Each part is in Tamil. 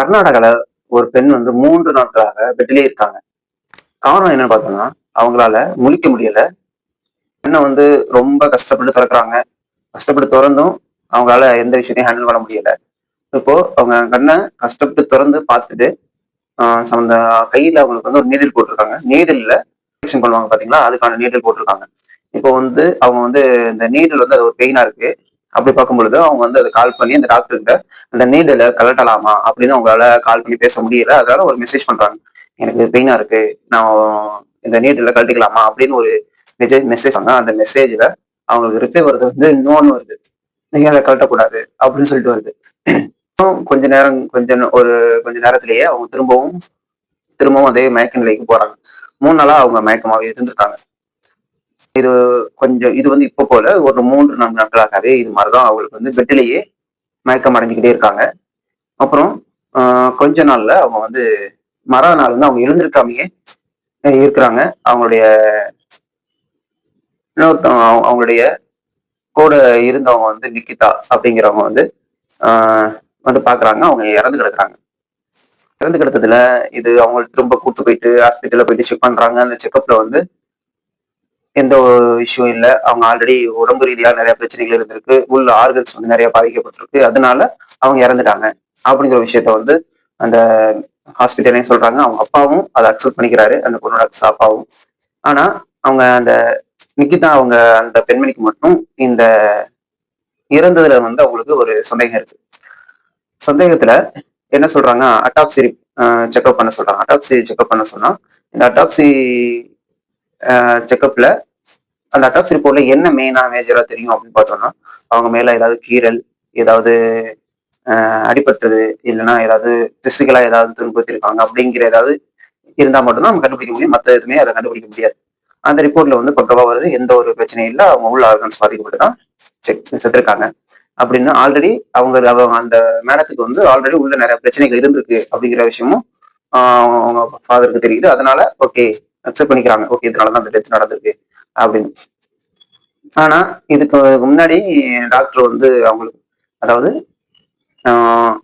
கர்நாடகால ஒரு பெண் வந்து மூன்று நாட்களாக பெட்டிலே இருக்காங்க. காரணம் என்னன்னு பார்த்தோம்னா அவங்களால முழிக்க முடியல. பெண்ணை வந்து ரொம்ப கஷ்டப்பட்டு திறக்கிறாங்க. கஷ்டப்பட்டு திறந்தும் அவங்களால எந்த விஷயத்தையும் ஹேண்டில் பண்ண முடியல. இப்போ அவங்க கண்ணை கஷ்டப்பட்டு திறந்து பார்த்துட்டு அந்த கையில அவங்களுக்கு வந்து ஒரு நீடில் போட்டிருக்காங்க. நீடில்ல இன்ஜெக்ஷன் பண்ணுவாங்க பாத்தீங்களா? அதுக்கான நீடில் போட்டிருக்காங்க. இப்போ வந்து அவங்க வந்து இந்த நீடில் வந்து அது ஒரு பெயினா இருக்கு. அப்படி பார்க்கும் பொழுது அவங்க வந்து அதை கால் பண்ணி அந்த டாக்டர்கிட்ட அந்த நீடில் கலட்டலாமா அப்படின்னு அவங்களால கால் பண்ணி பேச முடியல. அதனால ஒரு மெசேஜ் பண்றாங்க. எனக்கு பெயினா இருக்கு. நான் இந்த நீடில் கழட்டிக்கலாமா? அப்படின்னு ஒரு மெசேஜ் மெசேஜ் அந்த மெசேஜ்ல அவங்களுக்கு ரிப்ளை வருது வந்து இன்னொன்னு வருது. நீங்க அதை கழட்டக்கூடாது அப்படின்னு சொல்லிட்டு வருது. கொஞ்ச நேரம் கொஞ்சம் ஒரு கொஞ்ச நேரத்திலேயே அவங்க திரும்பவும் திரும்பவும் அதே மயக்க நிலைக்கு போறாங்க. மூணு நாளா அவங்க மயக்கமாவே இருந்திருக்காங்க. இது கொஞ்சம் இது வந்து இப்போ போல ஒரு மூன்று நான்கு நாட்களாகவே இது மாதிரிதான் அவங்களுக்கு வந்து பெட்டிலேயே மயக்கம் அடைஞ்சுக்கிட்டே இருக்காங்க. அப்புறம் கொஞ்ச நாள்ல அவங்க வந்து மர நாள் வந்து அவங்க எழுந்திருக்காமையே இருக்கிறாங்க. அவங்களுடைய இன்னொருத்தவங்க அவங்க- அவங்களுடைய கூட இருந்தவங்க வந்து நிக்கிதா அப்படிங்கிறவங்க வந்து வந்து பாக்குறாங்க. அவங்க இறந்து கிடக்குறாங்க. இறந்து கிடத்ததுல இது அவங்க திரும்ப கூட்டு போயிட்டு ஹாஸ்பிட்டல்ல போயிட்டு செக் பண்றாங்க. அந்த செக்அப்ல வந்து எந்த இஷ்யூ இல்லை. அவங்க ஆல்ரெடி உடம்பு ரீதியாக நிறைய பிரச்சனைகள் இருந்திருக்கு. உள்ள ஆர்கன்ஸ் வந்து நிறைய பாதிக்கப்பட்டிருக்கு. அதனால அவங்க இறந்துட்டாங்க அப்படிங்கிற விஷயத்த வந்து அந்த ஹாஸ்பிட்டலையும் சொல்றாங்க. அவங்க அப்பாவும் அதை அக்செப்ட் பண்ணிக்கிறாரு. அந்த பொண்ணோட அப்பாவும். ஆனா அவங்க அந்த நிக்கிதா அவங்க அந்த பெண்மணிக்கு மட்டும் இந்த இறந்ததுல வந்து அவங்களுக்கு ஒரு சந்தேகம் இருக்கு. சந்தேகத்துல என்ன சொல்றாங்க? அட்டாப்சி செக்அப் பண்ண சொல்றாங்க. அட்டாப்சி செக்அப் பண்ண சொன்னா இந்த அட்டாப்சி செக்கப்ல அந்த அட்டாப்ஸ் ரிப்போர்ட்ல என்ன மெயினா மேஜரா தெரியும் அப்படின்னு பார்த்தோம்னா அவங்க மேல ஏதாவது கீறல் ஏதாவது அடிபட்டது இல்லைன்னா ஏதாவது பிசிக்கலா ஏதாவது துன்புறுத்திருக்காங்க அப்படிங்கிற ஏதாவது இருந்தா மட்டும்தான் நம்ம கண்டுபிடிக்க முடியும். மற்ற எதுவுமே அதை கண்டுபிடிக்க முடியாது. அந்த ரிப்போர்ட்ல வந்து பக்கவா வருது. எந்த ஒரு பிரச்சனையும் இல்லை. அவங்க உள்ள ஆர்கன்ஸ் பாதிக்கப்பட்டு தான் செக் செத்துருக்காங்க. அப்படின்னு ஆல்ரெடி அவங்க அவங்க அந்த மேடத்துக்கு வந்து ஆல்ரெடி உள்ள நிறைய பிரச்சனைகள் இருந்திருக்கு அப்படிங்கிற விஷயமும் அவங்க ஃபாதருக்கு தெரியுது. அதனால ஓகே அக்செப்ட் பண்ணிக்கிறாங்க. ஓகே இதனால தான் அந்த டெத் நடந்திருக்கு அப்படின்னு. ஆனா இதுக்கு முன்னாடி டாக்டர் வந்து அவங்களுக்கு அதாவது ஆஹ்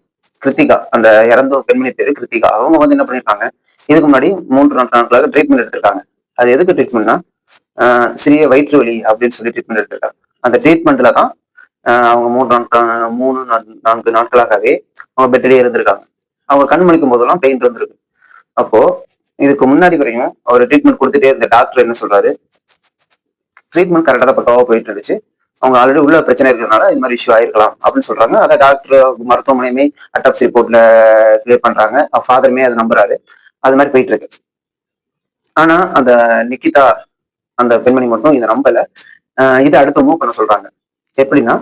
கிருத்திகா அந்த இறந்த பெண்மணி பேரு கிருத்திகா அவங்க வந்து என்ன பண்ணிருக்காங்க இதுக்கு முன்னாடி மூன்று நான்கு நாட்களாக ட்ரீட்மெண்ட் எடுத்திருக்காங்க. அது எதுக்கு ட்ரீட்மெண்ட்னா சிறிய வயிற்று வலி அப்படின்னு சொல்லி ட்ரீட்மெண்ட் எடுத்திருக்காங்க. அந்த ட்ரீட்மெண்ட்ல தான் ஆஹ் அவங்க மூன்று நாட்கள் மூணு நான்கு- நாட்களாகவே அவங்க பெட்டிலே இருந்திருக்காங்க. அவங்க கண் மணிக்கும் போதெல்லாம் பெயின் இருந்திருக்கு. அப்போ இதுக்கு முன்னாடி வரையும் அவர் ட்ரீட்மெண்ட் கொடுத்துட்டே இருந்த டாக்டர் என்ன சொல்றாரு? ட்ரீட்மெண்ட் கரெக்டாக தான் பக்காவாக போயிட்டு இருந்துச்சு. அவங்க ஆல்ரெடி உள்ள பிரச்சனை இருக்கிறதுனால இது மாதிரி இஷ்யூ ஆயிருக்கலாம் அப்படின்னு சொல்றாங்க. அதை டாக்டர் மருத்துவமனையுமே அட்டாப்சி ரிப்போர்ட்ல கிளியர் பண்றாங்க. ஃபாதருமே அதை நம்புறாரு. அது மாதிரி போயிட்டு இருக்கு. ஆனா அந்த நிக்கிதா அந்த பெண்மணி மட்டும் இதை நம்பல. இதை அடுத்து மூவ் பண்ண சொல்றாங்க. எப்படின்னா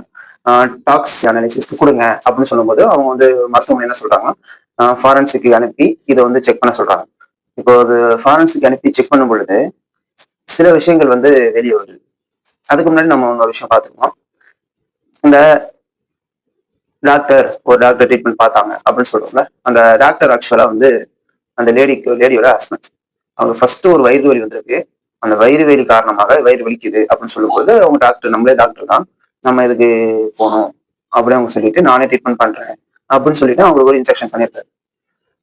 டாக்ஸ் அனாலிசிஸ்க்கு கொடுங்க அப்படின்னு சொல்லும்போது அவங்க வந்து மருத்துவமனை என்ன சொல்றாங்கன்னா ஃபாரன்சிக்கு அனுப்பி இதை வந்து செக் பண்ண சொல்றாங்க. இப்போ அது ஃபாரன்ஸுக்கு அனுப்பி செக் பண்ணும் பொழுது சில விஷயங்கள் வந்து வெளியே வருது. அதுக்கு முன்னாடி நம்ம ஒரு விஷயம் பார்த்துருக்கோம். இந்த டாக்டர் ஒரு டாக்டர் ட்ரீட்மெண்ட் பார்த்தாங்க அப்படின்னு சொல்லுவாங்க அந்த டாக்டர் ஆக்சுவலா வந்து அந்த லேடிக்கு லேடியோட ஹஸ்பண்ட் அவங்க ஃபர்ஸ்ட் ஒரு வயிறு வலி வந்திருக்கு. அந்த வயிறு வலி காரணமாக வயிறு வலிக்குது அப்படின்னு சொல்லும்போது அவங்க டாக்டர் நம்மளே டாக்டர் தான். நம்ம இதுக்கு போகணும்? அப்படின்னு அவங்க சொல்லிட்டு நானே ட்ரீட்மெண்ட் பண்றேன். அப்படின்னு சொல்லிட்டு அவங்களுக்கு ஒரு இன்ஜெக்ஷன் பண்ணியிருக்காரு.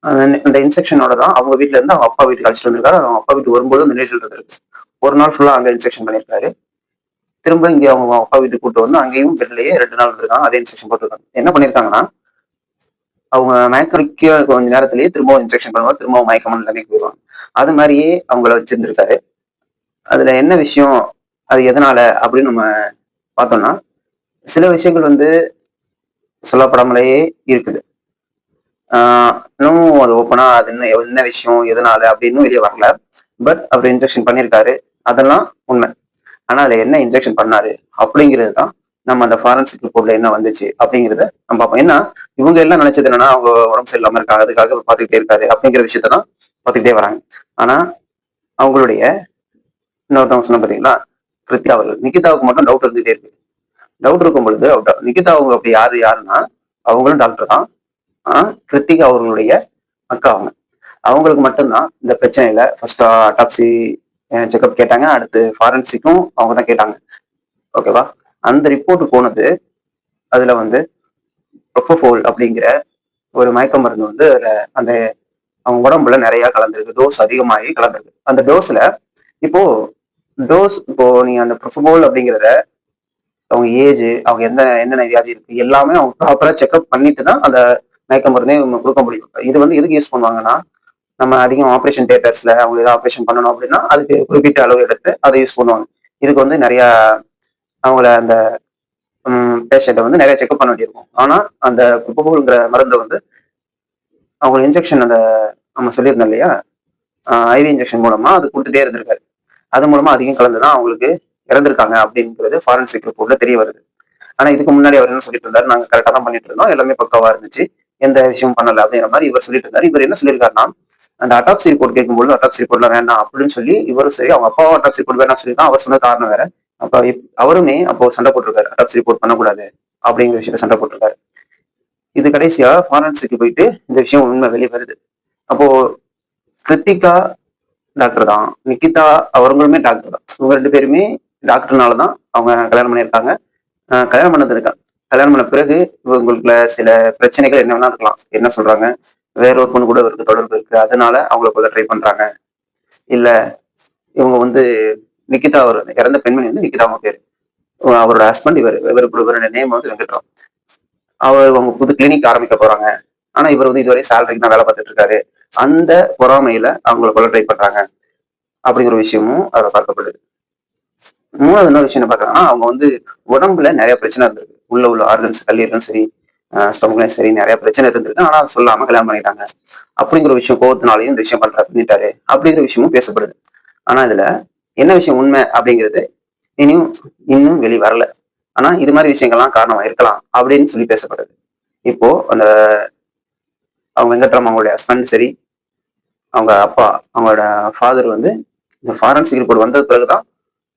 அந்த- இன்செக்ஷனோட தான் அவங்க வீட்ல இருந்து அவங்க அப்பா வீட்டுக்கு அழைச்சிட்டு வந்திருக்காரு. அவங்க அப்பா வீட்டுக்கு வரும்போது அந்த நேரில் இருந்திருக்கு ஒரு நாள் ஃபுல்லா அங்க இன்செக்ஷன் பண்ணியிருக்காரு. திரும்ப இங்க அவங்க அப்பா வீட்டுக்கு கூட்டு வந்து அங்கேயும் பெட்லயே ரெண்டு நாள் இருந்திருக்காங்க. அதே இன்செக்ஷன் போட்டிருக்காங்க. என்ன பண்ணிருக்காங்கன்னா அவங்க மயக்கடிக்க கொஞ்ச நேரத்திலேயே திரும்பவும் இன்ஜெக்ஷன் பண்ணுவாங்க. திரும்பவும் மயக்கமான நிலைமைக்கு போயிடுவாங்க. அது மாதிரியே அவங்கள வச்சிருந்திருக்காரு. அதுல என்ன விஷயம் அது எதனால அப்படின்னு நம்ம பார்த்தோம்னா சில விஷயங்கள் வந்து சொல்லப்படாமலேயே இருக்குது. இன்னும் அது ஓப்பனா அது என்ன என்ன விஷயம் எதனால அப்படின்னு வெளியே வரல. பட் அவர் இன்ஜெக்ஷன் பண்ணியிருக்காரு அதெல்லாம் உண்மை. ஆனா அதுல என்ன இன்ஜெக்ஷன் பண்ணாரு? அப்படிங்கிறது தான் நம்ம அந்த ஃபாரன்சிக் ரிப்போர்ட்ல என்ன வந்துச்சு அப்படிங்கிறத நம்ம பார்ப்போம். ஏன்னா இவங்க எல்லாம் நினைச்சது என்னன்னா அவங்க உடம்பு சரியில்லாம இருக்காங்க. அதுக்காக பார்த்துக்கிட்டே இருக்காரு அப்படிங்கிற விஷயத்த தான் பார்த்துக்கிட்டே வராங்க. ஆனா அவங்களுடைய இன்னொருத்தவங்க சொன்ன பாத்தீங்களா? கிருத்தியா அவர்கள். நிகிதாவுக்கு மட்டும் டவுட் இருந்துகிட்டே இருக்கு. டவுட் இருக்கும் பொழுது அவ- நிகிதா அவங்க அப்படி யாரு யாருன்னா அவங்களும் டாக்டர் தான். கிருத்திகா அவர்களுடைய அக்கா அவங்க அவங்களுக்கு மட்டும்தான் இந்த பிரச்சனையில ஃபர்ஸ்ட் அட்டாப்சி செக்அப் கேட்டாங்க. அடுத்து ஃபாரன்சிக்கும் அவங்க தான் கேட்டாங்க. ஓகேவா அந்த ரிப்போர்ட் போனது அதுல வந்து ப்ரொபோஃபோல் அப்படிங்கிற ஒரு மயக்க மருந்து வந்து அதில் அந்த அவங்க உடம்புல நிறைய கலந்துருக்கு. டோஸ் அதிகமாகி கலந்துருக்கு. அந்த டோஸ்ல இப்போ டோஸ் இப்போ நீங்க அந்த ப்ரொஃபபோல் அப்படிங்கிறத அவங்க ஏஜ் அவங்க எந்த என்னென்ன வியாதி இருக்கு எல்லாமே அவங்க ப்ராப்பரா செக்அப் பண்ணிட்டு தான் அந்த மயக்க மருந்தே கொடுக்க முடியும். இது வந்து எதுக்கு யூஸ் பண்ணுவாங்கன்னா நம்ம அதிகம் ஆப்ரேஷன் தியேட்டர்ஸ்ல அவங்க ஏதாவது ஆப்ரேஷன் பண்ணணும் அப்படின்னா அதுக்கு குறிப்பிட்ட அளவு எடுத்து அதை யூஸ் பண்ணுவாங்க. இதுக்கு வந்து நிறைய அவங்கள அந்த பேஷண்ட்டை வந்து நிறைய செக்அப் பண்ண வேண்டியிருக்கும். ஆனால் அந்த ப்ரொபோல்ங்கிற மருந்தை வந்து அவங்க இன்ஜெக்ஷன் அந்த நம்ம சொல்லியிருந்தோம் இல்லையா? ஐவி இன்ஜெக்ஷன் மூலமா அது கொடுத்துட்டே இருந்திருக்காரு. அது மூலமா அதிகம் கலந்துதான் அவங்களுக்கு இறந்திருக்காங்க அப்படிங்கிறது ஃபாரன்சிக் ரிப்போர்ட்ல தெரிய வருது. ஆனா இதுக்கு முன்னாடி அவர் என்ன சொல்லிட்டு இருந்தாரு? நாங்க கரெக்டா தான் பண்ணிட்டு இருந்தோம். எல்லாமே பக்கவா இருந்துச்சு. எந்த விஷயமும் பண்ணல அப்படிங்கிற மாதிரி இவர் சொல்லிட்டு இருந்தாரு. இவர் என்ன சொல்லியிருக்காருன்னா அந்த அட்டாப்சி ரிப்போர்ட் கேட்கும்போது அட்டாப்சி ரிப்போர்ட்ல வேணாம் அப்படின்னு சொல்லி இவரும் சரி அவங்க அப்பாவும் அட்டாப்சி ரிப்போர்ட் வேணாம் சொல்லியிருக்கான் அவர் சொன்ன காரணம் வேற. அப்ப அவருமே அப்போ சண்டை போட்டிருக்காரு. அட்டாப்சி ரிப்போர்ட் பண்ணக்கூடாது அப்படிங்கிற விஷயத்த சண்டை போட்டிருக்காரு. இது கடைசியா ஃபாரன்சிக்கு போயிட்டு இந்த விஷயம் உண்மை வெளியே வருது. அப்போ கிருத்திகா டாக்டர் தான் நிக்கிதா அவங்களுமே டாக்டர் தான். இவங்க ரெண்டு பேருமே டாக்டர்னால தான் அவங்க கல்யாணம் பண்ணியிருக்காங்க. கல்யாணம் பண்ணது இருக்காங்க கல்யாணம் பண்ண பிறகு இவங்களுக்குள்ள சில பிரச்சனைகள் என்ன வேணா இருக்கலாம். என்ன சொல்றாங்க? வேற ஒரு பொண்ணு கூட இவருக்கு தொடர்பு இருக்கு. அதனால அவங்கள போல ட்ரை பண்றாங்க. இல்ல இவங்க வந்து நிக்கிதா அவர் இறந்த பெண்மணி வந்து நிக்கிதாவும் பேர். அவரோட ஹஸ்பண்ட் இவர் இவருக்கு இவரோட நேம் வந்து வெங்கட்ராம் அவர் அவங்க புது கிளினிக் ஆரம்பிக்க போறாங்க. ஆனா இவர் வந்து இதுவரை சேலரிக்கு தான் வேலை பார்த்துட்டு இருக்காரு. அந்த பொறாமையில அவங்கள கொலை ட்ரை பண்றாங்க. அப்படிங்கிற விஷயமும் அதில் பார்க்கப்படுது. மூணாவது என்ன விஷயம் என்ன பார்க்கறாங்கன்னா அவங்க வந்து உடம்புல நிறைய பிரச்சனை இருந்திருக்கு. உள்ள உள்ள ஆர்கன்ஸ் கல்லீரலும் சரி ஸ்டொமக்லையும் சரி நிறைய பிரச்சனை இருந்திருக்கு. ஆனால் அதை சொல்லாம கல்யாணம் பண்ணிட்டாங்க. அப்படிங்கிற விஷயம் கோவத்தினாலையும் இந்த விஷயம் பண்ற பண்ணிட்டாரு அப்படிங்கிற விஷயமும் பேசப்படுது. ஆனா இதுல என்ன விஷயம் உண்மை அப்படிங்கிறது இனியும் இன்னும் வெளி வரல. ஆனா இது மாதிரி விஷயங்கள்லாம் காரணமா இருக்கலாம் அப்படின்னு சொல்லி பேசப்படுது. இப்போ அந்த அவங்க வெங்கட்ராம் அவங்களுடைய ஹஸ்பண்ட் சரி அவங்க அப்பா அவங்களோட ஃபாதர் வந்து இந்த ஃபாரன்சிக் ரிப்போர்ட் வந்தது பிறகுதான்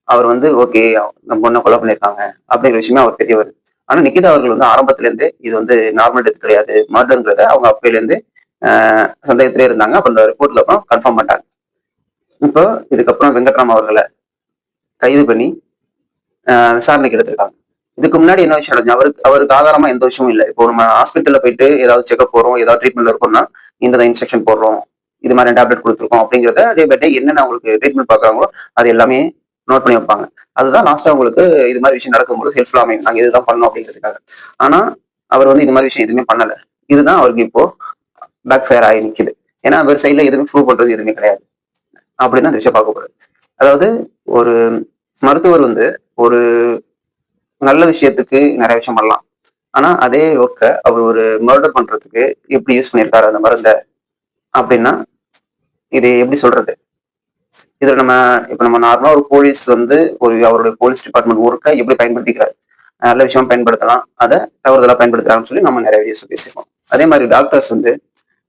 அவர் வந்து ஓகே நம்ம பொண்ணை கொலை பண்ணியிருக்காங்க. அப்படிங்கிற விஷயமே அவர் தெரிய வருது. ஆனா நிக்கிதா அவர்கள் வந்து ஆரம்பத்துல இருந்து இது வந்து நார்மல் டெத் கிடையாது. மர்டர்ங்கிறத அவங்க அப்பையில இருந்து சந்தேகத்திலே இருந்தாங்க. அப்ப அந்த ரிப்போர்ட்ல அப்புறம் கன்ஃபார்ம் பண்ணிட்டாங்க. இப்போ இதுக்கப்புறம் வெங்கட்ராம் அவர்களை கைது பண்ணி விசாரணைக்கு எடுத்திருக்காங்க. இதுக்கு முன்னாடி என்ன விஷயம் நடந்துச்சு? அவருக்கு அவருக்கு ஆதாரமா எந்த விஷயமும் இல்லை. இப்போ நம்ம ஹாஸ்பிட்டல்ல போயிட்டு ஏதாவது செக்அப் போறோம் ஏதாவது ட்ரீட்மெண்ட் இருக்கோம்னா இந்த இன்ஸ்ட்ரக்ஷன் போடுறோம் இது மாதிரி டேப்லெட் கொடுத்துருக்கோம் அப்படிங்கிறத டே பை டே என்னென்ன அவங்களுக்கு ட்ரீட்மெண்ட் பார்க்குறாங்களோ அது எல்லாமே நோட் பண்ணி வைப்பாங்க. அதுதான் லாஸ்ட்டாக உங்களுக்கு இது மாதிரி விஷயம் நடக்கும்போது ஹெல்ப்ஃபுல்லாக அமையும். நாங்கள் இதுதான் பண்ணோம் அப்படிங்கிறதுக்காக. ஆனால் அவர் வந்து இது மாதிரி விஷயம் எதுவுமே பண்ணலை. இதுதான் அவருக்கு இப்போ பேக் ஃபயர் ஆகி நிற்கிது ஏன்னா அவர் சைடில் எதுவுமே ப்ரூவ் பண்ணுறது எதுவுமே கிடையாது. அப்படின்னு அந்த விஷயம் பார்க்கப்படுது அதாவது ஒரு மருத்துவர் வந்து ஒரு நல்ல விஷயத்துக்கு நிறைய விஷயம் பண்ணலாம். ஆனால் அதே ஒர்க்கை அவர் ஒரு மர்டர் பண்ணுறதுக்கு எப்படி யூஸ் பண்ணியிருக்காரு அந்த மருந்தை அப்படின்னா இது எப்படி சொல்றது? இதுல நம்ம இப்போ நம்ம நார்மலாக ஒரு போலீஸ் வந்து ஒரு அவருடைய போலீஸ் டிபார்ட்மெண்ட் ஒர்க்கை எப்படி பயன்படுத்திக்கிறாரு நல்ல விஷயமா பயன்படுத்தலாம் அதை தவறுதலா பயன்படுத்தலாம்னு சொல்லி நம்ம நிறைய விஷயம் பேசிப்போம் அதே மாதிரி டாக்டர்ஸ் வந்து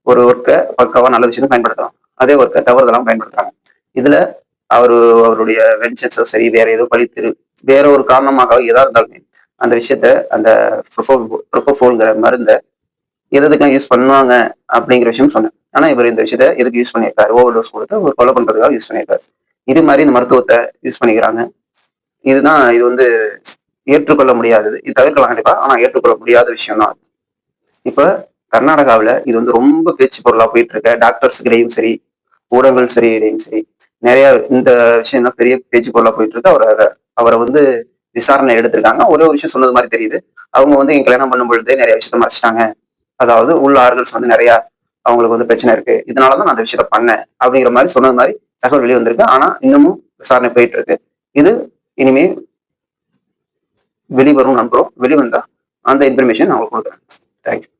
ஒரு ஒர்க்கை பக்காவாக நல்ல விஷயத்தை பயன்படுத்தலாம் அதே ஒர்க்கை தவறுதலாம் பயன்படுத்துறாங்க இதுல அவரு அவருடைய வென்ச்சன்ஸோ சரி வேற ஏதோ பழித்திரு வேற ஒரு காரணமாக எதா இருந்தாலுமே அந்த விஷயத்த அந்த ப்ரொபோஃபோல்ங்கிற மருந்தை எது எதுக்கெல்லாம் யூஸ் பண்ணுவாங்க அப்படிங்கிற விஷயம் சொன்னேன். ஆனா இவர் இந்த விஷயத்த எதுக்கு யூஸ் பண்ணியிருக்காரு? ஓவர் டோஸ் கொடுத்து ஒரு கொலை பண்றதுக்காக யூஸ் பண்ணியிருக்காரு. இது மாதிரி இந்த மருத்துவத்தை யூஸ் பண்ணிக்கிறாங்க. இதுதான் இது வந்து ஏற்றுக்கொள்ள முடியாதது. இது தவிர்க்கலாம் கண்டிப்பா. ஆனா ஏற்றுக்கொள்ள முடியாத விஷயம் தான் இப்ப கர்நாடகாவில் இது வந்து ரொம்ப பேச்சு பொருளாக போயிட்டு இருக்க டாக்டர்ஸ் இடையும் சரி ஊடகங்கள் சரி இடையும் சரி. நிறைய இந்த விஷயம் தான் பெரிய பேச்சு பொருளாக போயிட்டு இருக்கு அவரை அவரை வந்து விசாரணை எடுத்திருக்காங்க. ஒரே ஒரு விஷயம் சொன்னது மாதிரி தெரியுது. அவங்க வந்து என் கல்யாணம் பண்ணும் பொழுதே நிறைய விஷயத்த மறைச்சிட்டாங்க. அதாவது உள்ள ஆர்கன்ஸ் வந்து நிறைய அவங்களுக்கு வந்து பிரச்சனை இருக்கு. இதனாலதான் நான் அந்த விஷயத்த பண்ணேன். அப்படிங்கிற மாதிரி சொன்னது மாதிரி தகவல் வெளியே வந்திருக்கு. ஆனா இன்னமும் விசாரணை போயிட்டு இருக்கு. இது இனிமே வெளிவரும் நம்புறோம். வெளிவந்தா அந்த இன்ஃபர்மேஷன் நான் உங்களுக்கு கொடுக்குறேன். தேங்க்யூ